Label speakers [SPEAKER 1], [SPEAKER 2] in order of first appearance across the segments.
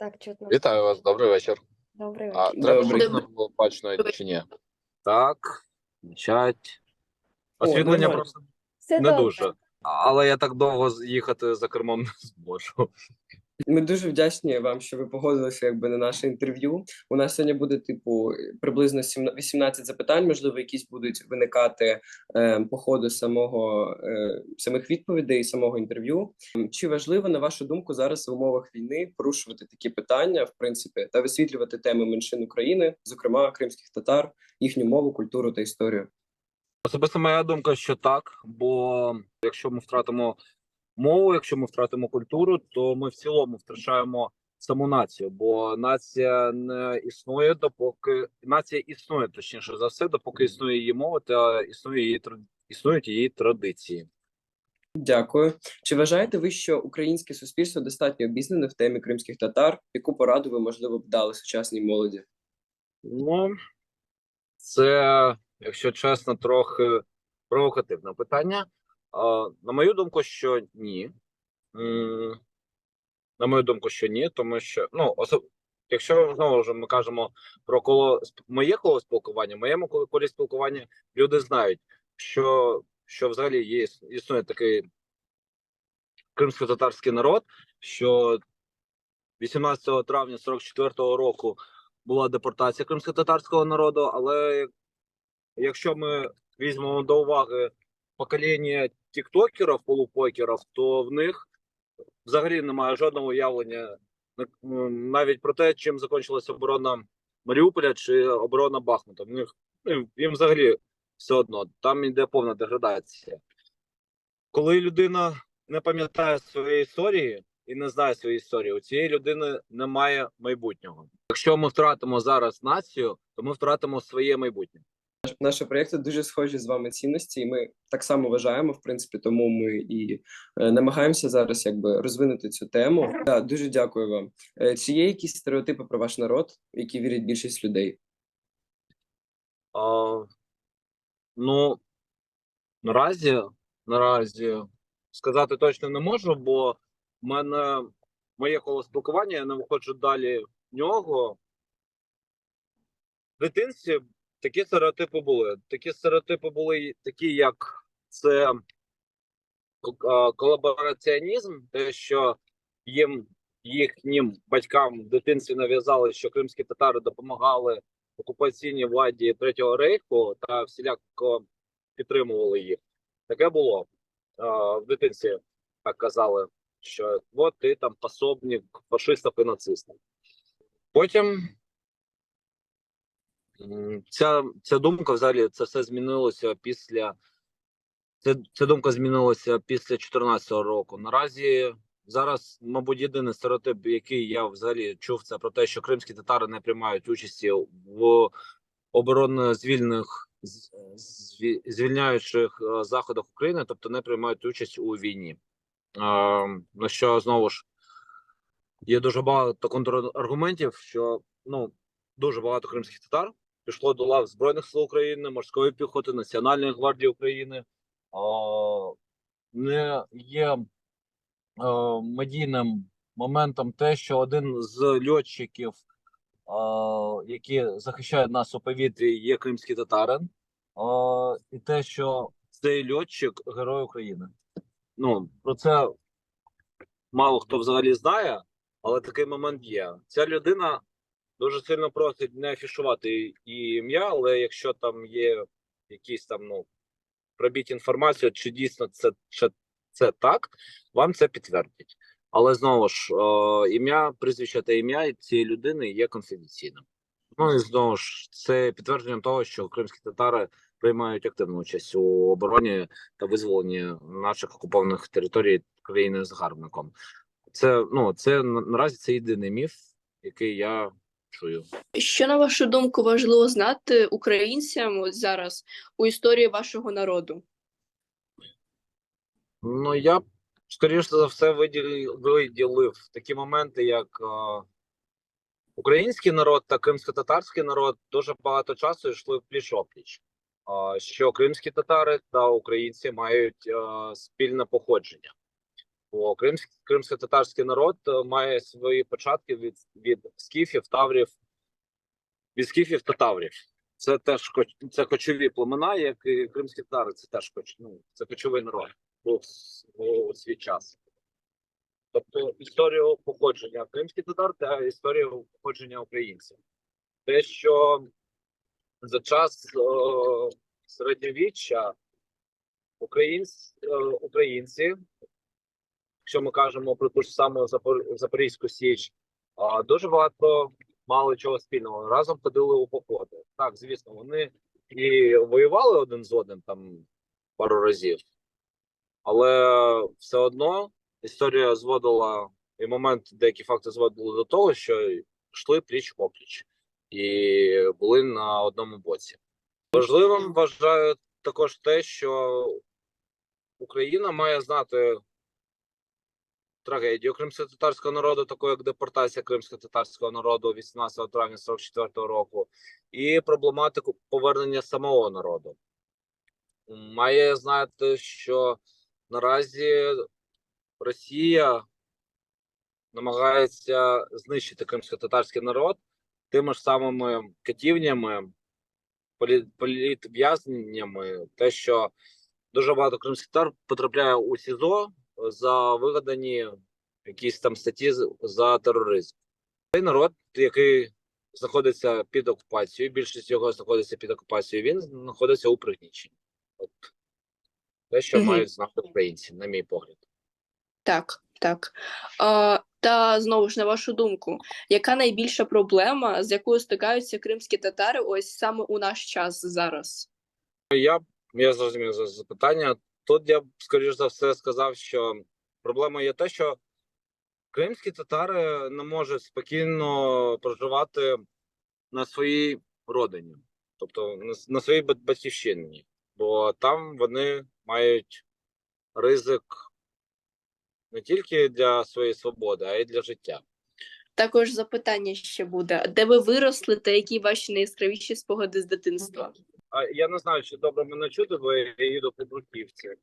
[SPEAKER 1] Так, чутно.
[SPEAKER 2] Вітаю вас, добрий вечір.
[SPEAKER 1] Добрий
[SPEAKER 2] А
[SPEAKER 1] вечір.
[SPEAKER 2] треба,
[SPEAKER 3] Добрий.
[SPEAKER 2] щоб було бачно чи ні? Так, мчать.
[SPEAKER 3] О,
[SPEAKER 2] Освітлення
[SPEAKER 3] нормально.
[SPEAKER 2] просто
[SPEAKER 1] Все
[SPEAKER 2] не
[SPEAKER 1] добре.
[SPEAKER 2] дуже. Але я так довго з- їхати за кермом не зможу.
[SPEAKER 3] Ми дуже вдячні вам, що ви погодилися якби на наше інтерв'ю. У нас сьогодні буде типу приблизно 17 18 запитань. Можливо, якісь будуть виникати е, по ходу самого е, самих відповідей, самого інтерв'ю. Чи важливо на вашу думку зараз в умовах війни порушувати такі питання, в принципі, та висвітлювати теми меншин України, зокрема кримських татар, їхню мову, культуру та історію?
[SPEAKER 2] Особисто моя думка, що так. Бо якщо ми втратимо мову, якщо ми втратимо культуру, то ми в цілому втрачаємо саму націю. Бо нація не існує, допоки нація існує, точніше за все, допоки існує її мова та існує її існують її традиції.
[SPEAKER 3] Дякую. Чи вважаєте ви, що українське суспільство достатньо обізнане в темі кримських татар? Яку пораду ви можливо б дали сучасній молоді?
[SPEAKER 2] Ну, це, якщо чесно, трохи провокативне питання. На мою думку, що ні. На мою думку, що ні, тому що, ну, особ... якщо знову ж ми кажемо про коло моє коло спілкування, в моєму колі спілкування люди знають, що, що взагалі є існує такий кримсько-татарський народ, що 18 травня 44-го року була депортація кримсько-татарського народу, але якщо ми візьмемо до уваги покоління тіктокерів, полупокерів, то в них взагалі немає жодного уявлення навіть про те, чим закінчилася оборона Маріуполя чи оборона Бахмута. В них ну, їм взагалі все одно там йде повна деградація. Коли людина не пам'ятає своєї історії і не знає своєї історії, у цієї людини немає майбутнього. Якщо ми втратимо зараз націю, то ми втратимо своє майбутнє.
[SPEAKER 3] Наші проєкти дуже схожі з вами цінності, і ми так само вважаємо, в принципі, тому ми і е, намагаємося зараз якби розвинути цю тему. Да, дуже дякую вам. Е, Чи є якісь стереотипи про ваш народ, які вірять більшість людей?
[SPEAKER 2] А, ну наразі, наразі сказати точно не можу, бо в мене моє коло спілкування, я не виходжу далі нього. В дитинстві такі стереотипи були. Такі стереотипи були такі, як це колабораціонізм, те, що їм їхнім батькам в дитинстві нав'язали, що кримські татари допомагали окупаційній владі Третього рейху та всіляко підтримували їх. Таке було в дитинстві. Так казали, що от ти там пособник фашистів і нацистів. Потім ця, ця думка взагалі це все змінилося після. Це, ця думка змінилася після 2014 року. Наразі зараз, мабуть, єдиний стереотип, який я взагалі чув, це про те, що кримські татари не приймають участі в оборонно-звільних звільняючих е, заходах України, тобто не приймають участь у війні. Е, на що знову ж є дуже багато контраргументів, що ну дуже багато кримських татар пішло до лав Збройних сил України, морської піхоти, Національної гвардії України. Не є е, медійним моментом те, що один з льотчиків, які захищають нас у повітрі, є кримський татарин, і те, що цей льотчик герой України. Ну про це мало хто взагалі знає, але такий момент є. Ця людина дуже сильно просить не афішувати ім'я, але якщо там є якісь там ну пробіть інформацію, чи дійсно це, чи це так, вам це підтвердять. Але знову ж, е, ім'я, прізвище та ім'я цієї людини є конфіденційним. Ну і знову ж, це підтвердженням того, що кримські татари приймають активну участь у обороні та визволенні наших окупованих територій країни загарбником. Це ну це наразі це єдиний міф, який я чую.
[SPEAKER 4] Що, на вашу думку, важливо знати українцям от зараз у історії вашого народу?
[SPEAKER 2] Ну, я б, скоріше за все, виділив, виділив такі моменти, як е, український народ та кримсько-татарський народ дуже багато часу йшли пліч опліч. Е, що кримські татари та українці мають е, спільне походження. Бо кримський кримсько-татарський народ е, має свої початки від, від скіфів, таврів, від скіфів та таврів. Це теж це кочові племена, як і кримські татари, це теж коч, ну, це кочовий народ був у, свій час. Тобто історію походження кримських татар та історію походження українців. Те, що за час е, середньовіччя українці, е, українці, якщо ми кажемо про ту ж саму Запор- Запорізьку Січ, а, дуже багато мали чого спільного. Разом ходили у походи. Так, звісно, вони і воювали один з одним там пару разів, але все одно історія зводила і момент, деякі факти зводили до того, що йшли пліч опліч і були на одному боці. Важливим вважаю також те, що Україна має знати трагедію кримсько-татарського народу, таку як депортація кримсько-татарського народу 18 травня 44 року, і проблематику повернення самого народу. Має знати, що наразі Росія намагається знищити кримсько-татарський народ тими ж самими катівнями, політв'язненнями, те, що дуже багато кримських татар потрапляє у СІЗО за вигадані якісь там статті за тероризм. Цей народ, який знаходиться під окупацією, більшість його знаходиться під окупацією, він знаходиться у пригніченні. От те, що
[SPEAKER 4] Мгм.
[SPEAKER 2] мають знати українці, на мій погляд.
[SPEAKER 4] Так, так. А, та знову ж на вашу думку, яка найбільша проблема, з якою стикаються кримські татари ось саме у наш час зараз?
[SPEAKER 2] Я, я зрозумів за запитання. Тут я б скоріш за все сказав, що проблема є те, що кримські татари не можуть спокійно проживати на своїй родині, тобто на, своїй батьківщині, бо там вони мають ризик не тільки для своєї свободи, а й для життя.
[SPEAKER 4] Також запитання ще буде: де ви виросли та які ваші найяскравіші спогади з дитинства?
[SPEAKER 2] А я не знаю, чи добре мене чути, бо я їду по Бруківці.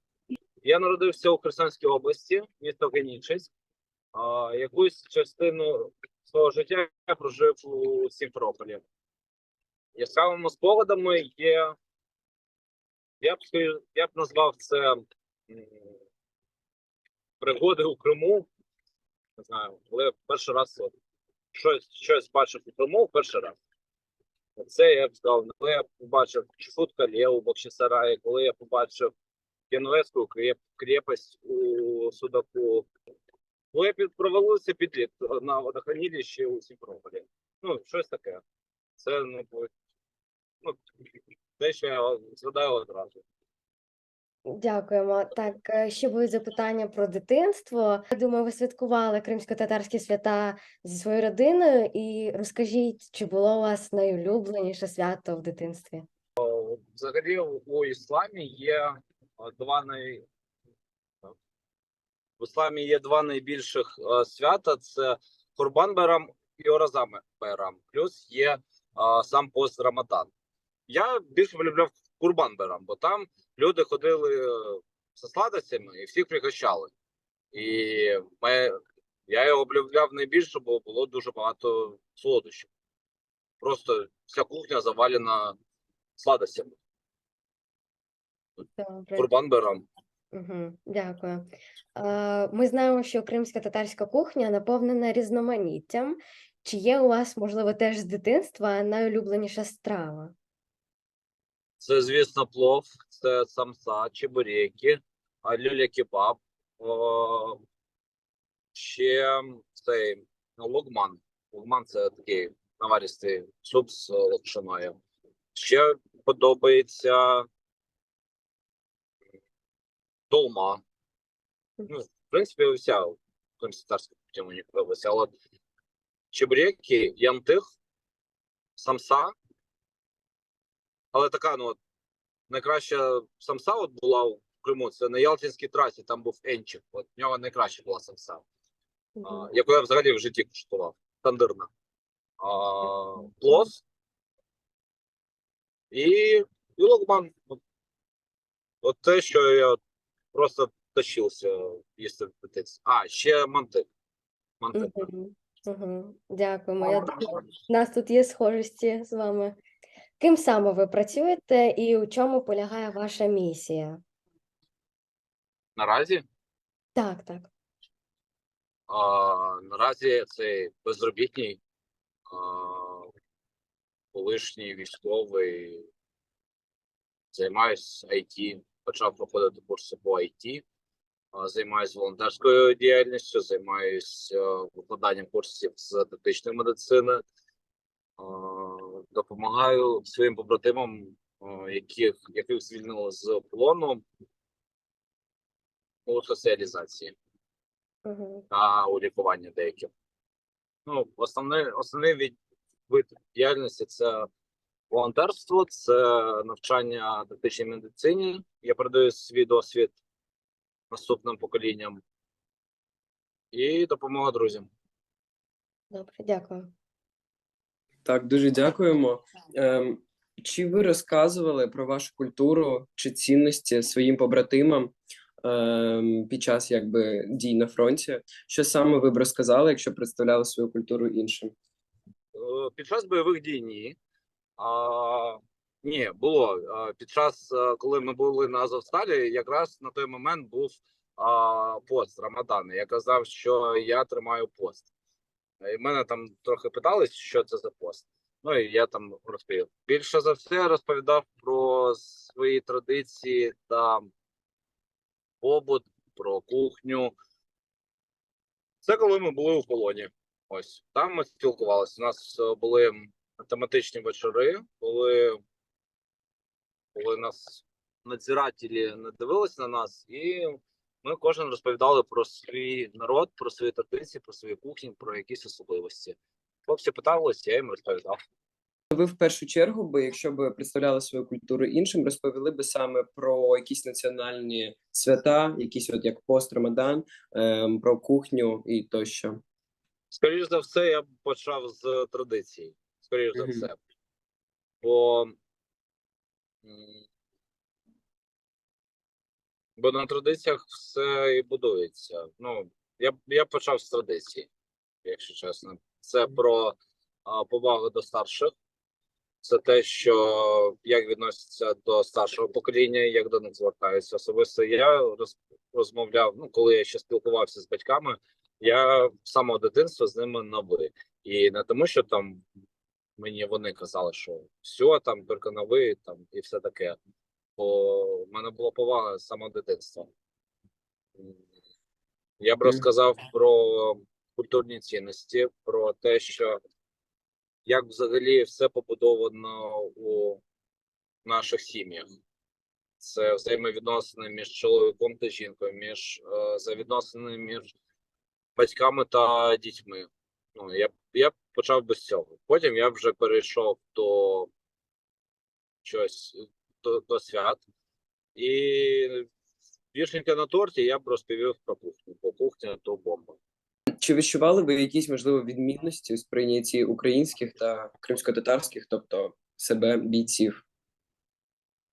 [SPEAKER 2] Я народився у Херсонській області, місто Генічець. А, якусь частину свого життя я прожив у Сімферополі. Яскравими спогадами є. Я б, я б назвав це пригоди у Криму. Не знаю, але перший раз щось, щось бачив у Криму перший раз. Це я б сказав, коли я побачив Чфутка Лєву, Сараї, коли я побачив Генуезьку креп, крепость у Судаку. Коли я провалився підліт на водохранилищі у Сімферополі. Ну, щось таке. Це ну, ну, те, що я згадаю одразу.
[SPEAKER 1] Дякуємо. Так, е, ще будуть запитання про дитинство. Я думаю, ви святкували кримсько-татарські свята зі своєю родиною, і розкажіть, чи було у вас найулюбленіше свято в дитинстві?
[SPEAKER 2] Взагалі у ісламі є два най... в ісламі є два найбільших свята: це Курбан Байрам і Оразам Байрам. Плюс є сам пост Рамадан. Я більше полюбляв Курбан Байрам, бо там люди ходили е, зі сладостями і всіх пригощали. І ми... я його полюбляв найбільше, бо було дуже багато солодощів. Просто вся кухня завалена сладостями.
[SPEAKER 1] Добре.
[SPEAKER 2] Курбан Байрам.
[SPEAKER 1] Угу, дякую. Е, Ми знаємо, що кримсько-татарська кухня наповнена різноманіттям. Чи є у вас, можливо, теж з дитинства найулюбленіша страва?
[SPEAKER 2] Це, звісно, плов, це самса, чебуреки, люля кебаб. Ще цей лугман. Лугман це такий наваристий суп з локшиною. Ще подобається долма. Ну, в принципі, вся консультарська кухня мені подобається. Але чебуреки, янтих, самса. Але така, ну, от, найкраща самса от була в Криму. Це на Ялтинській трасі, там був Енчик. От в нього найкраща була самса, а,
[SPEAKER 1] Мгм.
[SPEAKER 2] яку я взагалі в житті куштував. Тандирна. А, плов. І, і логман. От, те, що я просто тащився їсти в птиць. А, ще мантик. Мантик.
[SPEAKER 1] Угу. Угу. Дякуємо. Я думаю, у нас тут є схожості з вами. Ким саме ви працюєте і у чому полягає ваша місія?
[SPEAKER 2] Наразі
[SPEAKER 1] Так, так.
[SPEAKER 2] А, наразі цей безробітний, а, колишній військовий, займаюсь IT, почав проходити курси по IT, а, займаюсь волонтерською діяльністю, займаюсь а, викладанням курсів з тактичної медицини, допомагаю своїм побратимам, яких, яких звільнили з полону у соціалізації
[SPEAKER 1] Угу.
[SPEAKER 2] та у лікуванні деяких. Ну, основний, основний від, вид діяльності це волонтерство, це навчання тактичній медицині. Я передаю свій досвід наступним поколінням і допомога друзям.
[SPEAKER 1] Добре, дякую.
[SPEAKER 3] Так, дуже дякуємо. Ем, чи ви розказували про вашу культуру чи цінності своїм побратимам ем, під час якби дій на фронті? Що саме ви б розказали, якщо представляли свою культуру іншим?
[SPEAKER 2] Е, Під час бойових дій ні. А, ні, було. Під час, е, коли ми були на Азовсталі, якраз на той момент був а, пост Рамадан. Я казав, що я тримаю пост. І мене там трохи питались, що це за пост. Ну і я там розповів. Більше за все розповідав про свої традиції та побут, про кухню. Це коли ми були у полоні. Ось там ми спілкувалися. У нас е, були тематичні вечори, коли, коли нас надзирателі не дивилися на нас, і ми кожен розповідали про свій народ, про свої традиції, про свої кухні, про якісь особливості. Хлопці питалися, я їм розповідав.
[SPEAKER 3] Ви в першу чергу, би, якщо б представляли свою культуру іншим, розповіли би саме про якісь національні свята, якісь от як пост Рамадан, ем, про кухню і тощо.
[SPEAKER 2] Скоріше за все, я б почав з традицій. Скоріше за
[SPEAKER 3] Мгм.
[SPEAKER 2] все. Бо, м, бо на традиціях все і будується. Ну, я, я почав з традицій, якщо чесно. Це про а, повагу до старших. Це те, що як відносяться до старшого покоління, як до них звертаються. Особисто я роз, розмовляв, ну коли я ще спілкувався з батьками, я з самого дитинства з ними на ви. І не тому, що там мені вони казали, що все там тільки на ви, там і все таке. Бо в мене була повага з самого дитинства. Я б розказав про культурні цінності, про те, що як взагалі все побудовано у наших сім'ях. Це взаємовідносини між чоловіком та жінкою, між е, взаємовідносини між батьками та дітьми. Ну, я, я почав би з цього. Потім я вже перейшов до щось до, до свят. І вішенька на торті я б розповів про кухню. Бо кухня то бомба.
[SPEAKER 3] Чи відчували ви якісь можливо відмінності у сприйнятті українських та кримсько-татарських, тобто себе бійців?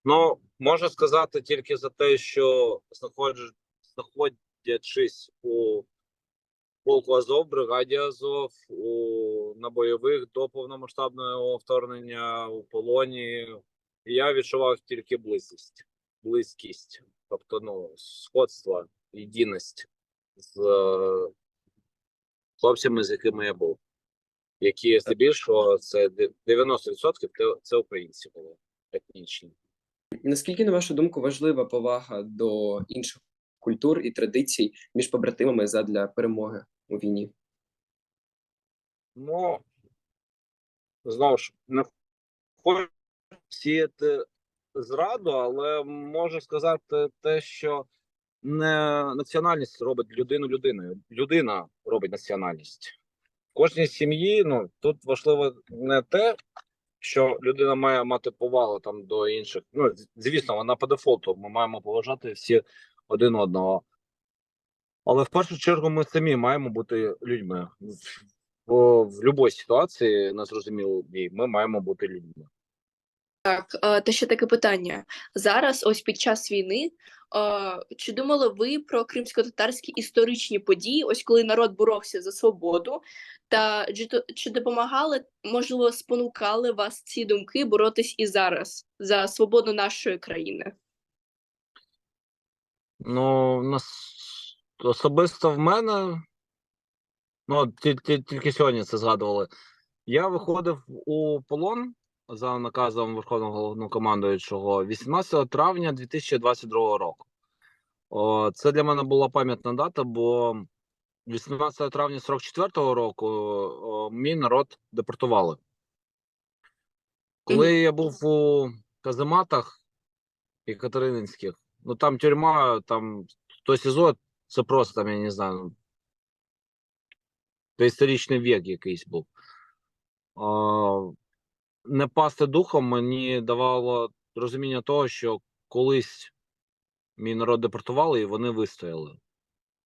[SPEAKER 2] Ну, можу сказати тільки за те, що знаходячись у полку Азов, бригаді Азов, у... на бойових до повномасштабного вторгнення у полоні, я відчував тільки близькість, близькість, тобто ну, сходство, єдиність з е, хлопцями, з якими я був, які здебільшого це 90% це- це українці були етнічні.
[SPEAKER 3] Наскільки, на вашу думку, важлива повага до інших культур і традицій між побратимами задля перемоги у війні?
[SPEAKER 2] Ну, знову ж, не хочу сіяти зраду, але можу сказати те, що не національність робить людину людиною. Людина робить національність. В кожній сім'ї ну, тут важливо не те, що людина має мати повагу там до інших. Ну, звісно, вона по дефолту. Ми маємо поважати всі один одного. Але в першу чергу ми самі маємо бути людьми. В, в будь-якій ситуації незрозумілій ми маємо бути людьми.
[SPEAKER 4] Так, е, та ще таке питання. Зараз, ось під час війни, е, чи думали ви про кримсько-татарські історичні події, ось коли народ боровся за свободу, та чи, допомагали, можливо, спонукали вас ці думки боротись і зараз за свободу нашої країни?
[SPEAKER 2] Ну, нас особисто в мене, ну, ті- ті- тільки сьогодні це згадували. Я виходив у полон за наказом Верховного Головнокомандуючого 18 травня 2022 року. О, це для мене була пам'ятна дата, бо 18 травня 44-го року о, мій народ депортували. Коли я був у казематах Екатерининських, ну там тюрма, там то СІЗО, це просто там, я не знаю, ну, доісторичний вік якийсь був. Не пасти духом мені давало розуміння того, що колись мій народ депортували і вони вистояли.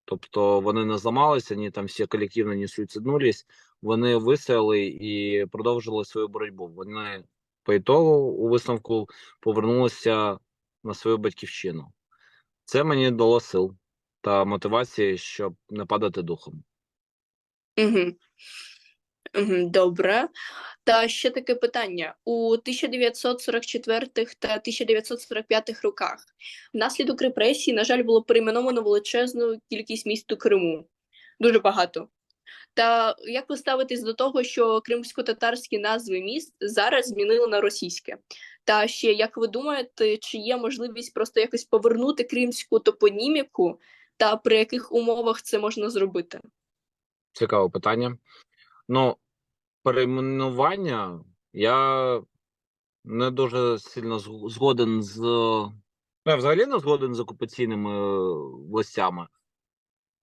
[SPEAKER 2] Тобто вони не зламалися, ні там всі колективно не суїциднулись, вони вистояли і продовжили свою боротьбу. Вони по ітогу у висновку повернулися на свою батьківщину. Це мені дало сил та мотивації, щоб не падати духом.
[SPEAKER 4] Угу. Добре. Та ще таке питання. У 1944 та 1945 роках внаслідок репресій, на жаль, було перейменовано величезну кількість міст у Криму. Дуже багато. Та як ви ставитесь до того, що кримсько-татарські назви міст зараз змінили на російське? Та ще як ви думаєте, чи є можливість просто якось повернути кримську топоніміку, та при яких умовах це можна зробити?
[SPEAKER 2] Цікаве питання. Ну, перейменування я не дуже сильно згоден з. Я взагалі не згоден з окупаційними е, властями,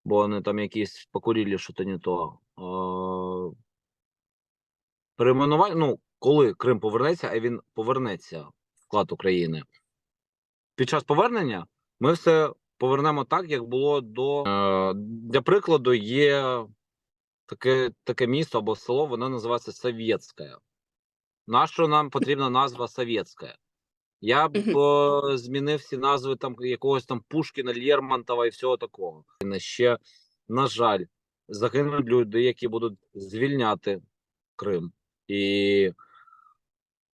[SPEAKER 2] бо вони там якісь покурили, що то не то. Е, Перейменування, ну, коли Крим повернеться, а він повернеться в склад України. Під час повернення ми все повернемо так, як було до. Е, Для прикладу, є таке, таке місто або село, воно називається Совєтське. Нащо нам потрібна назва Совєтське? Я б
[SPEAKER 4] Мгм.
[SPEAKER 2] е, змінив всі назви там якогось там Пушкіна, Лермонтова і всього такого. І ще, на жаль, загинуть люди, які будуть звільняти Крим. І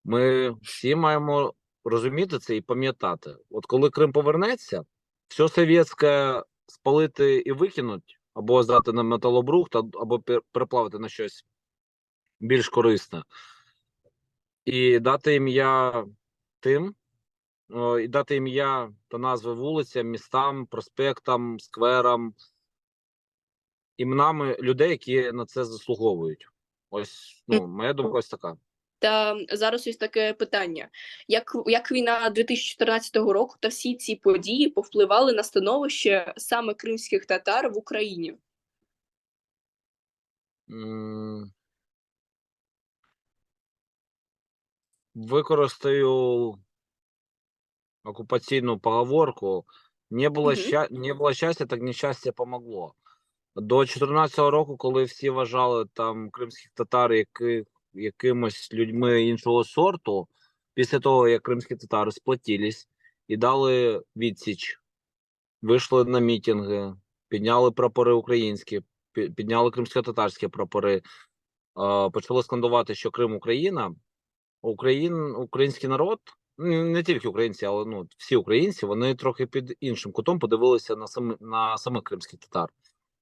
[SPEAKER 2] ми всі маємо розуміти це і пам'ятати. От коли Крим повернеться, все совєтське спалити і викинуть, або здати на металобрухт, або переплавити на щось більш корисне, і дати ім'я тим, і дати ім'я та назви вулицям, містам, проспектам, скверам, іменами людей, які на це заслуговують. Ось ну, моя думка ось така.
[SPEAKER 4] Та зараз ось таке питання: як, як війна 2014 року та всі ці події повпливали на становище саме кримських татар в Україні?
[SPEAKER 2] Використаю окупаційну поговорку. Не було,
[SPEAKER 4] Мгм.
[SPEAKER 2] ща... не було щастя, так нещастя помогло. До 14-го року, коли всі вважали там кримських татар які... якимось людьми іншого сорту, після того, як кримські татари сплатились і дали відсіч, вийшли на мітинги, підняли прапори українські, підняли кримсько-татарські прапори, почали скандувати, що Крим Україна. Україн, український народ, ну, не тільки українці, але ну, всі українці, вони трохи під іншим кутом подивилися на сами, на самих кримських татар.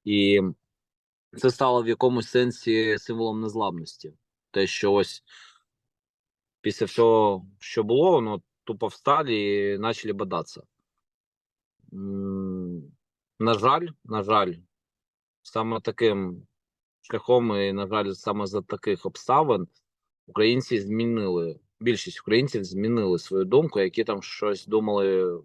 [SPEAKER 2] І це стало в якомусь сенсі символом незламності. Те, що ось після всього, що було, воно тупо встали і почали бодатися. На жаль, на жаль, саме таким шляхом, і, на жаль, саме за таких обставин українці змінили, більшість українців змінили свою думку, які там щось думали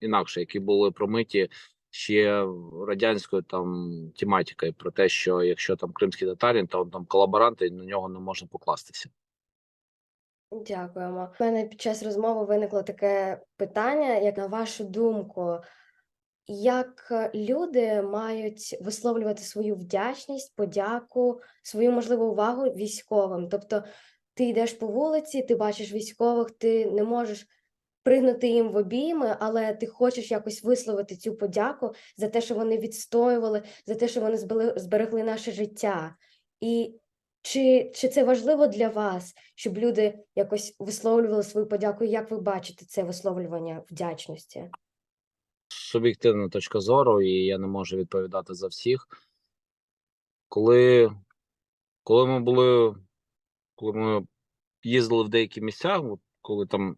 [SPEAKER 2] інакше, які були промиті ще радянською там тематикою про те, що якщо там кримський татарин, то там колаборант, і на нього не можна покластися.
[SPEAKER 1] Дякуємо. У мене під час розмови виникло таке питання, як на вашу думку, як е, люди мають висловлювати свою вдячність, подяку, свою можливу увагу військовим? Тобто ти йдеш по вулиці, ти бачиш військових, ти не можеш пригнути їм в обійми, але ти хочеш якось висловити цю подяку за те, що вони відстоювали, за те, що вони зберегли наше життя. І чи, чи це важливо для вас, щоб люди якось висловлювали свою подяку? Як ви бачите це висловлювання вдячності?
[SPEAKER 2] суб'єктивна точка зору, і я не можу відповідати за всіх. Коли, коли ми були, коли ми їздили в деякі місця, коли там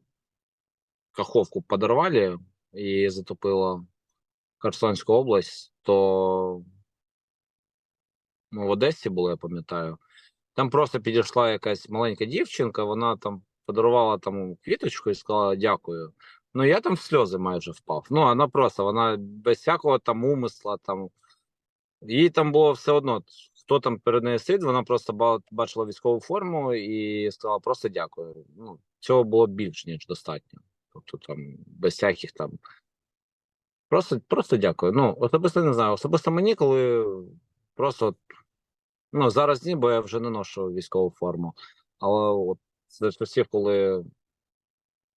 [SPEAKER 2] Каховку подарували і затопила Херсонську область, то ми в Одесі були, я пам'ятаю. Там просто підійшла якась маленька дівчинка, вона там подарувала там квіточку і сказала дякую. Ну, я там в сльози майже впав. Ну, вона просто, вона без всякого там умисла, там. Їй там було все одно, хто там перед нею сидить, вона просто бачила військову форму і сказала просто дякую. Ну, цього було більш ніж достатньо. Тобто там без всяких там. Просто, просто дякую. Ну, особисто не знаю. Особисто мені, коли просто ну, зараз ні, бо я вже не ношу військову форму. Але от з часів, коли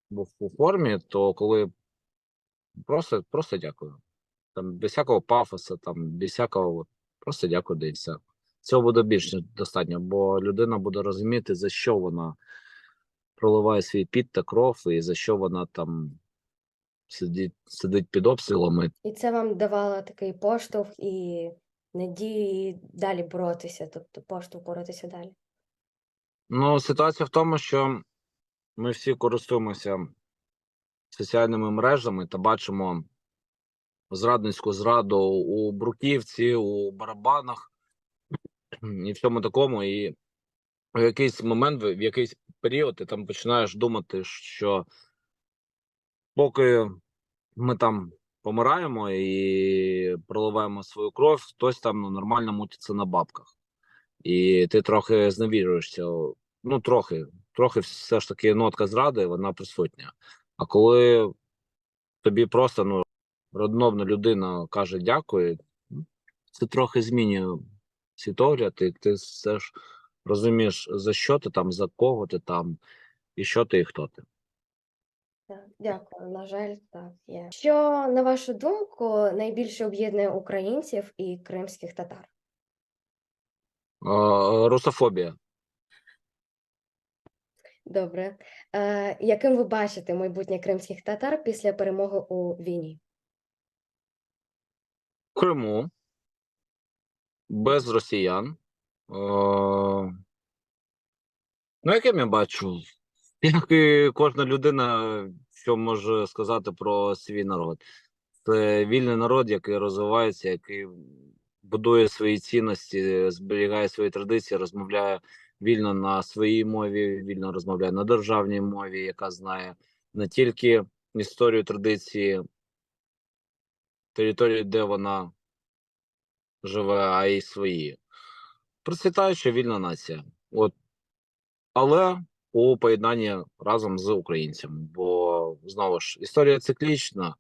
[SPEAKER 2] був у формі, то коли просто, просто дякую. Там без всякого пафосу, там без всякого, просто дякую, і. Цього буде більш достатньо, бо людина буде розуміти, за що вона проливає свій піт та кров, і за що вона там сидить, сидить під обстрілами.
[SPEAKER 1] І це вам давало такий поштовх і надію далі боротися, тобто поштовх боротися далі.
[SPEAKER 2] Ну, ситуація в тому, що ми всі користуємося соціальними мережами та бачимо зрадницьку зраду у Бруківці, у барабанах і всьому такому. І в якийсь момент, в якийсь період, ти там починаєш думати, що поки ми там помираємо і проливаємо свою кров, хтось там ну, нормально мутиться на бабках. І ти трохи зневірюєшся. Ну, трохи, трохи все ж таки нотка зради, вона присутня. А коли тобі просто ну, родновна людина каже дякую, ну, це трохи змінює світогляд, і ти все ж розумієш, за що ти там, за кого ти там, і що ти, і хто ти.
[SPEAKER 1] Так, дякую. На жаль, так є. Що, на вашу думку, найбільше об'єднує українців і кримських татар?
[SPEAKER 2] Е, русофобія.
[SPEAKER 1] Добре. Е, яким ви бачите майбутнє кримських татар після перемоги у війні?
[SPEAKER 2] В Криму без росіян. Е, ну, яким я бачу, як і кожна людина, що може сказати про свій народ. Це вільний народ, який розвивається, який будує свої цінності, зберігає свої традиції, розмовляє вільно на своїй мові, вільно розмовляє на державній мові, яка знає не тільки історію традиції території, де вона живе, а й свої. Процвітаюча вільна нація. От. Але у поєднанні разом з українцями. Бо знову ж історія циклічна,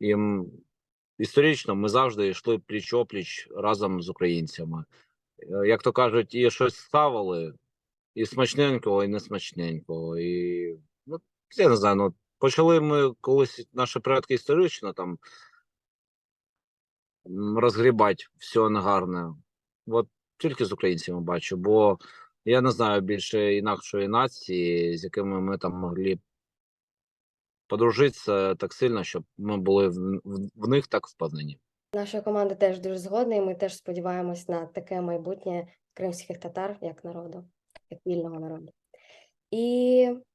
[SPEAKER 2] і історично ми завжди йшли пліч опліч разом з українцями. Е, Як то кажуть, і щось ставили, і смачненького, і несмачненького. І ну, я не знаю, ну почали ми колись наші предки історично там розгрібати все негарне. От тільки з українцями бачу, бо я не знаю більше інакшої нації, з якими ми там могли подружитися так сильно, щоб ми були в, в, в них так впевнені.
[SPEAKER 1] Наша команда теж дуже згодна, і ми теж сподіваємось на таке майбутнє кримських татар як народу, як вільного народу. І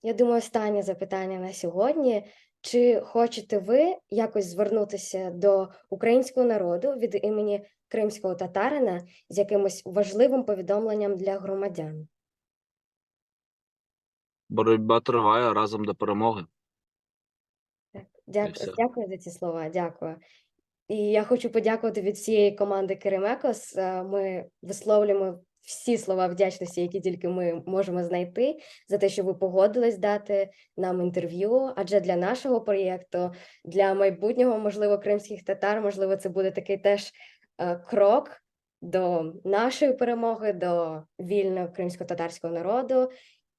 [SPEAKER 1] я думаю, останнє запитання на сьогодні. Чи хочете ви якось звернутися до українського народу від імені кримського татарина з якимось важливим повідомленням для громадян?
[SPEAKER 2] Боротьба триває разом до перемоги.
[SPEAKER 1] Так, дякую, дякую за ці слова, дякую. І я хочу подякувати від всієї команди Керемекос. Е, Ми висловлюємо всі слова вдячності, які тільки ми можемо знайти, за те, що ви погодились дати нам інтерв'ю. Адже для нашого проєкту, для майбутнього, можливо, кримських татар, можливо, це буде такий теж е, крок до нашої перемоги, до вільного кримсько-татарського народу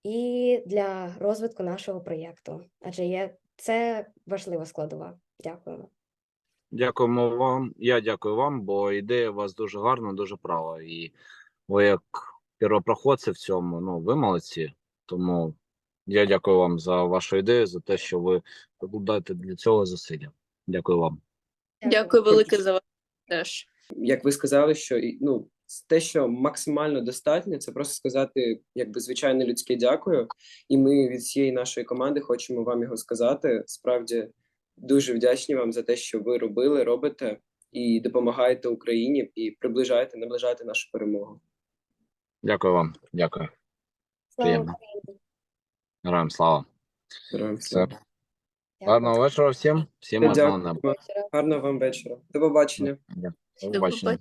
[SPEAKER 1] і для розвитку нашого проєкту. Адже є це важлива складова. Дякуємо.
[SPEAKER 2] Дякуємо вам. Я дякую вам, бо ідея у вас дуже гарна, дуже права. І ви як первопроходці в цьому, ну ви молодці. Тому я дякую вам за вашу ідею, за те, що ви докладаєте для цього зусилля. Дякую вам.
[SPEAKER 4] Дякую велике за вас теж.
[SPEAKER 3] як ви сказали, що ну, те, що максимально достатньо, це просто сказати, якби звичайне людське дякую. І ми від всієї нашої команди хочемо вам його сказати. Справді дуже вдячні вам за те, що ви робили, робите і допомагаєте Україні і приближаєте, наближаєте нашу перемогу.
[SPEAKER 2] Дякую вам. Дякую. Приємно. Героям слава. Все. Гарного вечора всім. Всім
[SPEAKER 3] Дякую.
[SPEAKER 2] неба.
[SPEAKER 3] Гарного вам вечора. До побачення.
[SPEAKER 2] До
[SPEAKER 4] побачення.